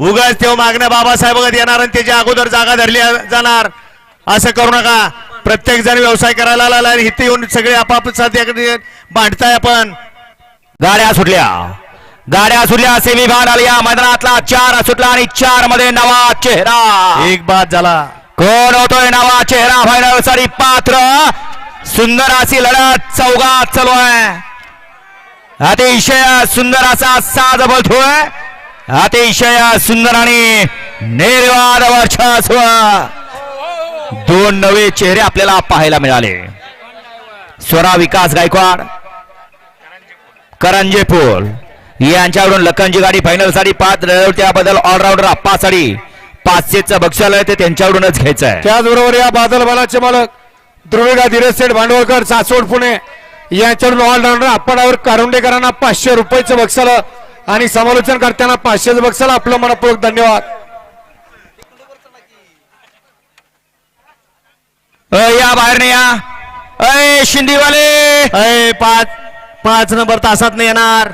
उगाच तेव्हा मागण्या बाबासाहेब येणार आणि त्याच्या अगोदर जागा धरली जाणार. असं करू नका. प्रत्येक जण व्यवसाय करायला लागला आणि इथे येऊन सगळे आपाप भांडताय आपण. गाड्या सुटल्या. गाड्या सुटल्या सेमी भाग आली. या मैदानातला चार सुटला आणि चारमध्ये नवा चेहरा. एक बाद झाला. कोण होतोय नवा चेहरा? फायनलसाठी पात्र. सुंदर अशी लढत चौघात चालू आहे. अतिशय सुंदर असा साज बोलतोय. अतिशय सुंदर आणि निर्वाद वर्चस्व. दोन नवे चेहरे आपल्याला पाहायला मिळाले. स्वरा विकास गायकवाड करंजे पोल यांच्याकडून लखनची गाडी फायनलसाठी पाच त्याबद्दल ऑलराऊंडर साडी पाचशेचं बक्षालय ते त्यांच्याकडूनच घ्यायचं आहे त्याचबरोबर या बादल बलाचे मालक द्रविडा धीरज सेठ भांडवलकर सासवड पुणे यांच्याकडून ऑलराऊंडर अप्पाडावर कारुंडेकरांना पाचशे रुपयाचं बक्षालं आणि समालोचन करताना पाचशेचं बक्षाला आपलं मनपूर्वक धन्यवाद. अ, या बाहेर नाही या. अय शिंदीवाले. अय पाच पाच नंबर तासात नाही येणार.